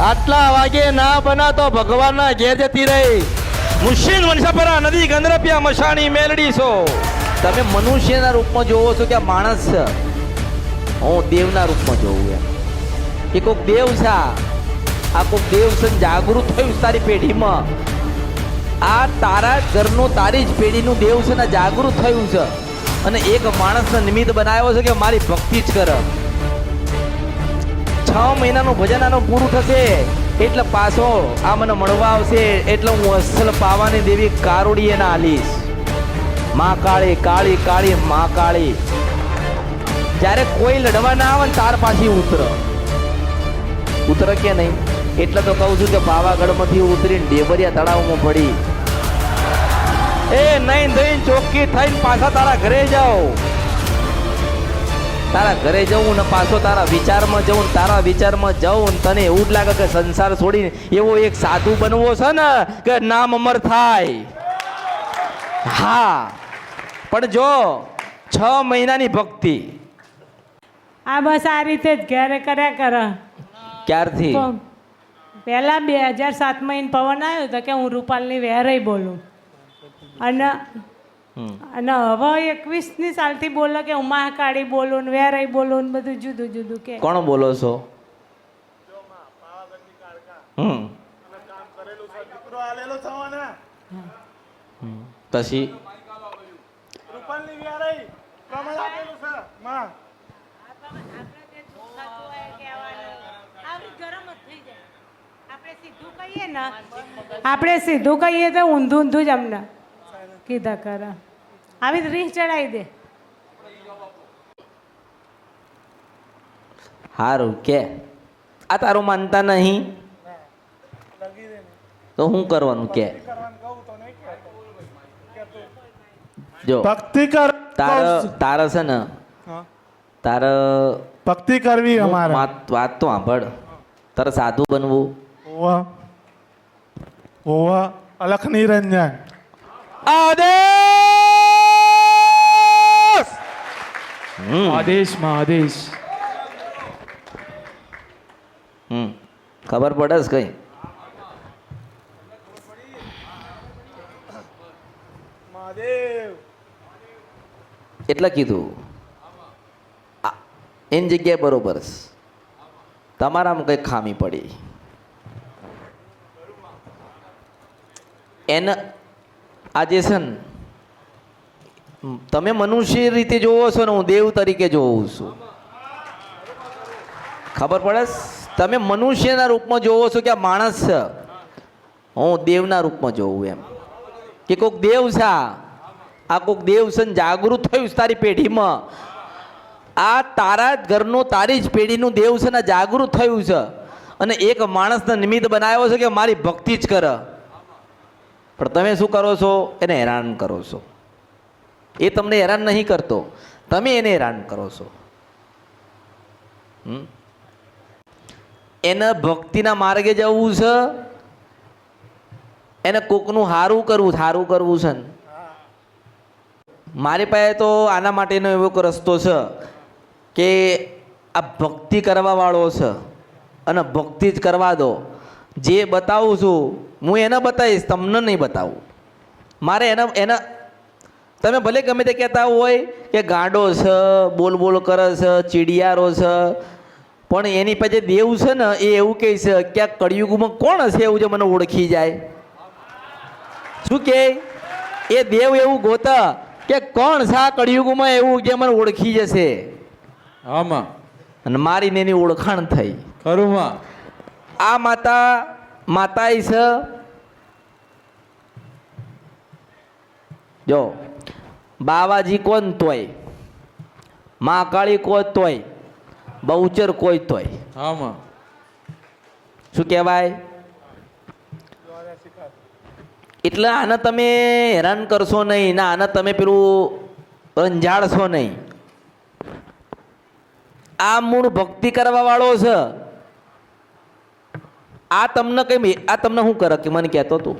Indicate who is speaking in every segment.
Speaker 1: આટલા વાગે ના બના તો ભગવાનના ઘેર જતી રહી. મુશીન વંશાપરા નદી ગંદરપિયા મશાણી મેલડી છો.
Speaker 2: તમે મનુષ્યના રૂપમાં જોવો છો કે માણસ છે? હું દેવના રૂપમાં જોઉં એમ. એ કોઈક દેવ છે આ. કોઈક દેવ છે જાગૃત થયું તારી પેઢીમાં. આ તારા ઘરનું તારી જ પેઢીનું દેવ છે ને જાગૃત થયું છે. અને એક માણસને નિમિત્ત બનાવ્યો છે કે મારી ભક્તિ જ કર. છ મહિનાનું ભજન આનું પૂરું થશે એટલે પાછો આ મને મળવા આવશે. એટલે હું અસલ પાવાની દેવી કારોડી એના આલીશ. મા કાળી કાળી કાળી, મા કાળી. જ્યારે કોઈ લડવા ના આવે ને તાર પાછી ઉતર. ઉતર કે નહીં? એટલે તો કહું છું કે પાવાગઢમાંથી ઉતરીને ડેબરિયા તળાવમાં પડી.
Speaker 1: એ નહીં નહીં ચોખ્ખી થઈને પાછા તારા ઘરે જાઓ
Speaker 2: તારા ઘરે જવું ને પાછો તારા વિચારમાં જવું ને તારા વિચારમાં જવું તને એવું જ લાગે કે સંસાર છોડીને એવો એક સાધુ બનવો છે ને કે નામ અમર થાય. હા પણ જો છ મહિનાની ભક્તિ.
Speaker 3: આ બસ આ રીતે જ ઘેરે કર્યા કરે.
Speaker 2: ક્યારથી?
Speaker 3: પહેલા બે હજાર સાતમાં પવન આવ્યો તો કે હું રૂપાલની વેરાઈ બોલું. અને. અને હવે એકવીસની સાલથી બોલે કે હું મહાકાળી બોલું ને વેરાઈ બોલું ને બધું જુદું જુદું કે.
Speaker 2: કોણ બોલો છો? હમ. પછી?
Speaker 4: રૂપાલની વ્યારાઈ પ્રમાણ આપેલું છે માં.
Speaker 3: આપણે કહીએ ને આપણે સીધું કહીએ તો ઊંધું ઊંધું જ અમને. કીધા કરે. આવી રીહ ચડાવી દે.
Speaker 2: હારું કે આ તારું માનતા નહીં? તો શું કરવાનું કે? જો
Speaker 4: ભક્તિ કર
Speaker 2: તાર તાર છે ને તાર
Speaker 4: ભક્તિ કરવી અમારે.
Speaker 2: વાત વાત તો સાંભળ. તારે સાધુ બનવું.
Speaker 4: ઓવા ઓવા અલખ નિરંજન.
Speaker 2: આદેશ! હમ.
Speaker 5: આદેશમાં આદેશ.
Speaker 2: હમ. ખબર પડે છે કઈ? એટલે કીધું. એની જગ્યાએ બરોબર છે. તમારામાં કંઈક ખામી પડી. એને આજે છે ને, તમે મનુષ્ય રીતે જોવો છો ને, હું દેવ તરીકે જોઉં છું. ખબર પડે તમે મનુષ્યના રૂપમાં જોવો છો કે આ માણસ છે? હું દેવના રૂપમાં જોઉં એમ. કે કોઈક દેવ છે આ? આ કોઈક દેવ છે ને, જાગૃત થયું તારી પેઢીમાં? આ તારા જ ઘરનું, તારી જ પેઢીનું દેવ છે ને જાગૃત થયું છે. અને એક માણસને નિમિત્ત બનાવ્યો છે કે મારી ભક્તિ જ કર. પણ તમે શું કરો છો? એને હેરાન કરો છો. એ તમને હેરાન નહીં કરતો. તમે એને હેરાન કરો છો? એને ભક્તિના માર્ગે જવું છે? એને કોકનું સારું કરવું સારું કરવું છે મારી પાસે તો આના માટેનો એવો રસ્તો છે કે આ ભક્તિ કરવાવાળો છે. અને ભક્તિ જ કરવા દો. જે બતાવું છું હું એને બતાવીશ તમને નહીં બતાવું. મારે એના એના તમે ભલે ગમે તે કહેતા હોય કે ગાંડો છે બોલ બોલ કરે છે ચીડિયારો છે પણ એની પાસે દેવ છે ને એ એવું કહે છે કે આ કળિયુગમાં કોણ હશે એવું જે મને ઓળખી જાય? શું કે એ દેવ એવું ગોતા કે કોણ છે આ કળિયુગમાં એવું જે મને ઓળખી જશે?
Speaker 5: આમાં
Speaker 2: અને મારીને એની ઓળખાણ થઈ.
Speaker 5: ખરું
Speaker 2: આ માતા માતા છે? જો બાવાજી કોણ તોય? મા કાળી કોઈ તોય? બહુચર કોઈ તોય?
Speaker 5: આમાં.
Speaker 2: શું કહેવાય? એટલે આને તમે હેરાન કરશો નહીં ના આને તમે પેલું રંજાડશો નહીં. આ મૂળ ભક્તિ કરવા વાળો છે. આ તમને કઈ આ તમને શું કરે કે મને કહેતો તું?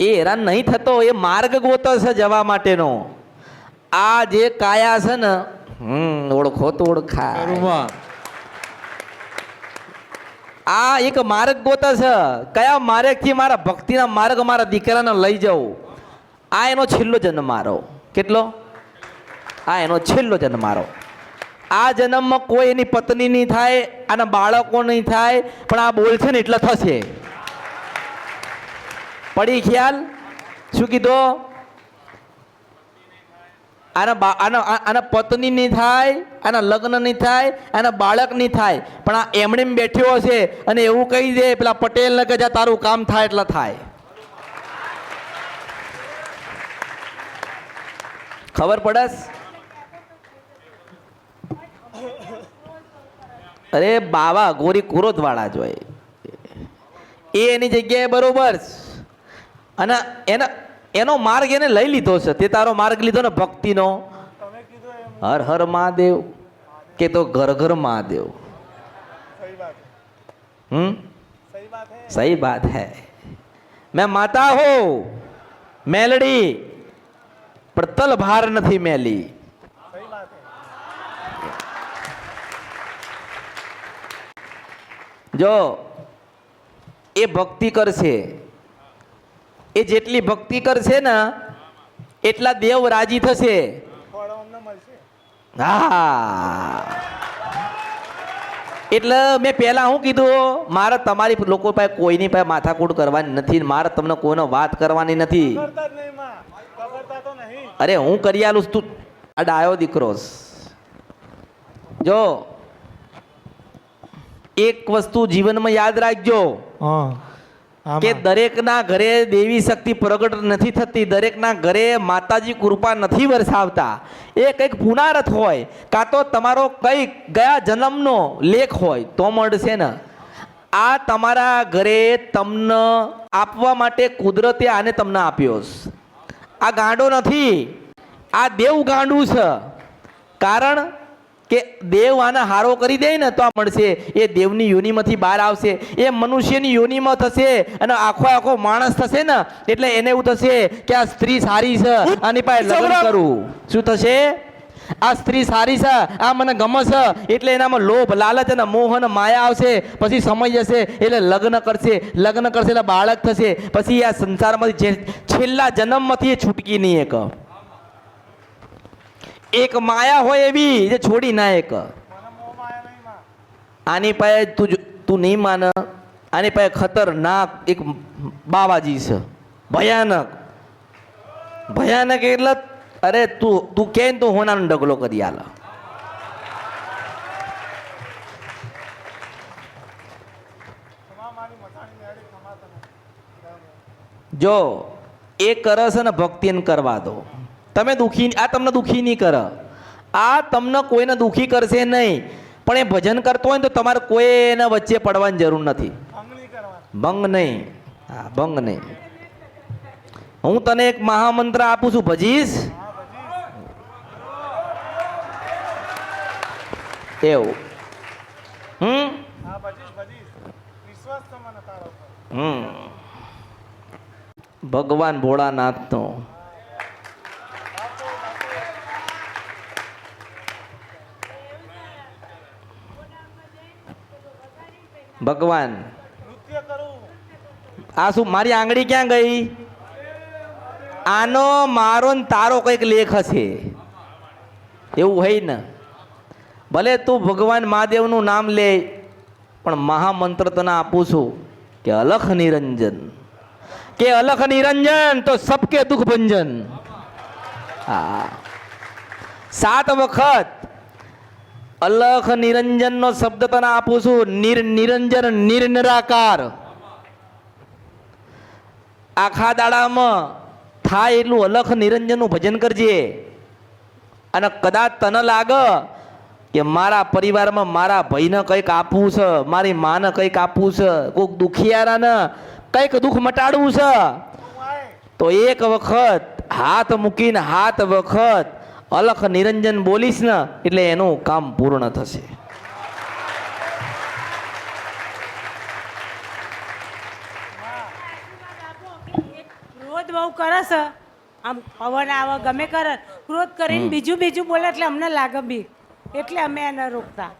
Speaker 2: એ હેરાન નહીં થતો એ માર્ગ ગોતો છે જવા માટેનો. આ જે કાયા છે ને હમ ઓળખો તો
Speaker 5: ઓળખા
Speaker 2: આ એક માર્ગ ગોતે છે. કયા માર્ગથી મારા ભક્તિના માર્ગ મારા દીકરાને લઈ જાઉં આ એનો છેલ્લો જન્મ મારો. કેટલો? આ એનો છેલ્લો જન્મ મારો. આ જન્મમાં કોઈ એની પત્ની નહીં થાય, આના બાળકો નહીં થાય, પણ આ બોલશે ને એટલે થશે. પડી ખ્યાલ? શું કીધો? આના આના આના પત્ની નહીં થાય, આના લગ્ન નહીં થાય, આના બાળક નહીં થાય, પણ આ એમણે બેઠ્યો હશે અને એવું કહી દે, પેલા પટેલને કે જા તારું કામ થાય એટલે થાય. ખબર પડસ અરે બાવા, ગોરી કુરોદવાળા જ હોય. એ એની જગ્યાએ બરોબર અને એના, એનો માર્ગ એને લઈ લીધો છે. તે તારો માર્ગ લીધો ને ભક્તિનો. હર હર મહાદેવ, કે તો ઘર ઘર મહાદેવ. હમ?
Speaker 4: સહી બાત હે.
Speaker 2: મેં માતા હો, મેલડી, પણ તલ ભાર નથી મેલી. જો, એ ભક્તિ કરશે. એ જેટલી ભક્તિ કરશે ને, એટલા દેવ રાજી થશે. હા. એટલે મેં પહેલા શું કીધું, મારે તમારી લોકો પાસે કોઈની પાસે માથાકૂટ કરવાની નથી મારે તમને કોઈનો વાત કરવાની નથી. અરે હું કરી આલું તું. આ ડાયો દીકરો. જો એક વસ્તુ જીવનમાં યાદ રાખજો કે દરેકના ઘરે દેવી શક્તિ પ્રગટ નથી થતી દરેકના ઘરે માતાજી કૃપા નથી વરસાવતા. એ કંઈક પુનારથ હોય કાં તો તમારો કંઈક ગયા જન્મનો લેખ હોય તો મળશે ને. આ તમારા ઘરે તમને આપવા માટે કુદરતે આને તમને આપ્યો આ ગાંડો નથી આ દેવ ગાંડું છે. કારણ કે દેવ આને હારો કરી દે ને તો આ મળશે. એ દેવની યોનિમાંથી બહાર આવશે. એ મનુષ્યની યોનિમાં થશે અને આખો આખો માણસ થશે ને એટલે એને એવું થશે કે આ સ્ત્રી સારી છે આની પાસે લગ્ન કરું. શું થશે? આ સ્ત્રી સારી છે આ મને ગમે છે એટલે એનામાં લોભ લાલચ અને મોહ અને માયા આવશે. પછી સમય જશે એટલે લગ્ન કરશે. લગ્ન કરશે એટલે બાળક થશે. પછી આ સંસારમાંથી છેલ્લા જન્મમાંથી એ છૂટકી નહીં એક. એક માયા હોય એવી જે છોડી ના એક. આની પાસે તું તું નહીં માન. આની પાસે ખતરનાક એક બાવાજી છે. ભયાનક. ભયાનક એટલે અરે તું તું કે તું હોનાનો ડગલો કરી આલ. જો એ કરે છે ને ભક્તિને કરવા દો. તમે દુઃખી આ તમને દુઃખી નહીં કરે. આ તમને કોઈને દુઃખી કરશે નહીં. પણ એ ભજન કરતો હોય ને તો તમારે કોઈ એના વચ્ચે પડવાની જરૂર નથી.
Speaker 4: ભંગ નહીં
Speaker 2: હા ભંગ નહીં. હું તને એક મહામંત્ર આપું છું ભજીશ એવું. હમ? હમ. ભગવાન ભોળાનાથનો. ભગવાન. આ શું, મારી આંગળી ક્યાં ગઈ? આનો મારો ને તારો કંઈક લેખ હશે. એવું હોય ને. ભલે તું ભગવાન મહાદેવનું નામ લે, પણ મહામંત્ર તને આપું છું કે અલખ નિરંજન. કે અલખ નિરંજન તો સબકે દુઃખ ભંજન. હા. સાત વખત અલખ નિરંજનનો શબ્દ તને આપું છું. નિર નિરંજન નિર્નિરાકાર આખા દાડામાં થાય એટલું અલખ નિરંજનનું ભજન કરજે. અને કદાચ તને લાગે કે મારા પરિવારમાં મારા ભાઈને કંઈક આપવું છે, મારી માને કંઈક આપવું છે, કોઈક દુખિયારાને કંઈક દુઃખ મટાડવું છે,
Speaker 4: તો
Speaker 2: એક વખત હાથ મૂકીને, હાથ વખત અલખ નિરંજન બોલીશ ને એટલે એનું કામ પૂર્ણ થશે.
Speaker 3: ક્રોધ બહુ કરે છે. આમ પવન આવે ગમે કરે. ક્રોધ કરીને બીજું બીજું બોલે એટલે અમને લાગે બી એટલે અમે એને રોકતા.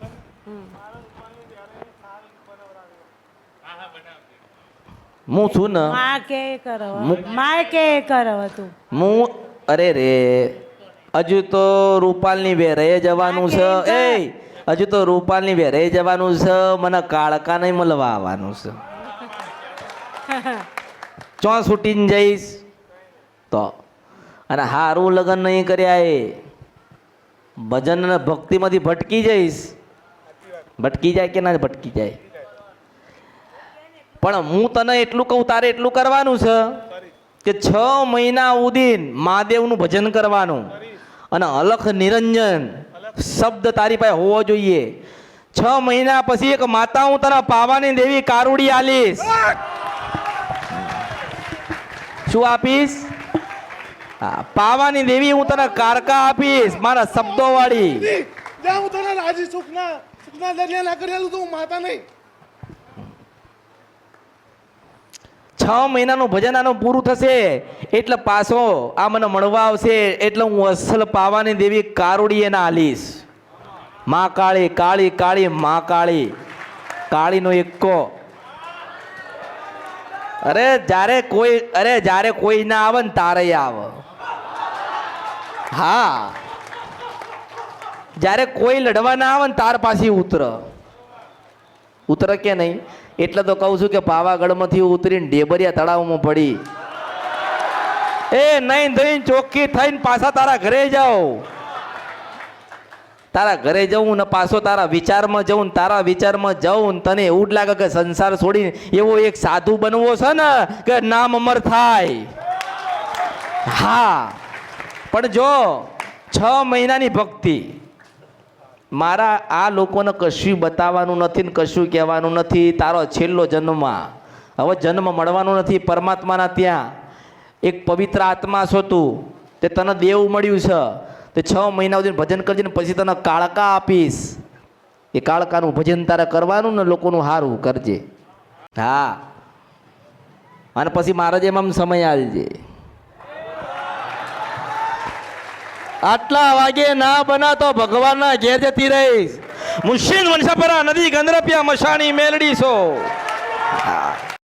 Speaker 2: હું છું ને.
Speaker 3: માં કે એ કરો માં કે એ કરો તું.
Speaker 2: હું અરે રે. હજુ તો રૂપાલની વેરે જવાનું છે. એ હજુ તો રૂપાલની વેરે જવાનું છે. મને કાળકા નહીં મળવા આવવાનું છે. ચો છૂટીને જઈશ તો. અને હારું લગ્ન નહીં કર્યા એ. ભજન અને ભક્તિમાંથી ભટકી જઈશ. ભટકી જાય કે ના ભટકી જાય? પણ હું તને એટલું કહું તારે એટલું કરવાનું છે કે છ મહિના ઉદીન મહાદેવનું ભજન કરવાનું. અને અલખ નિરંજન શબ્દ તારી પાસે હોવો જોઈએ. છ મહિના પછી એક માતા હું તને પાવાની દેવી કારુડી આલીશ. શું આપીશ? પાવાની દેવી હું તને કારકા આપીશ, મારા શબ્દો વાળી
Speaker 4: હું તને રાજી સુખના સુખના દરિયા ના કરેલું તો માતા નહીં.
Speaker 2: છ મહિનાનું ભજન આનું પૂરું થશે, એટલે પાછો આ મને મળવા આવશે, એટલે હું અસલ પાવાની દેવી કારોડી એના આલીશ. મા કાળી કાળી કાળી, મા કાળી. કાળીનો એકો અરે જ્યારે કોઈ, અરે જ્યારે કોઈ ના આવે ને તારે આવે. હા. જ્યારે કોઈ લડવા ના આવે ને તાર પાછી ઉતર. ઉતરે કે નહીં. એટલે તો કહું છું કે પાવાગઢમાંથી ઉતરીને ડેબરિયા તળાવમાં પડી. એ નહીં ધોઈને ચોખ્ખી થઈને પાછા તારા ઘરે જાઓ. તારા ઘરે જવું ને પાછો તારા વિચારમાં જવું ને તારા વિચારમાં જવું ને તને એવું જ લાગે કે સંસાર છોડીને એવો એક સાધુ બનવો છે ને કે નામ અમર થાય. હા. પણ જો છ મહિનાની ભક્તિ મારા આ લોકોને કશું બતાવવાનું નથી ને કશું કહેવાનું નથી. તારો છેલ્લો જન્મમાં હવે જન્મ મળવાનો નથી, પરમાત્માના ત્યાં. એક પવિત્ર આત્મા છો તું. તે તને દેવ મળ્યું છે. તે છ મહિના સુધી ભજન કરજે ને પછી તને કાળકા આપીશ. એ કાળકાનું ભજન તારે કરવાનું ને લોકોનું સારું કરજે. હા. અને પછી મારા જેમ આમ સમય આવજે
Speaker 1: આટલા વાગે ના બના તો ભગવાનના ઘેર જતી રહીશ. મુશીન વંશાપરા નદી ગંદરપિયા મશાણી મેલડી
Speaker 2: હા.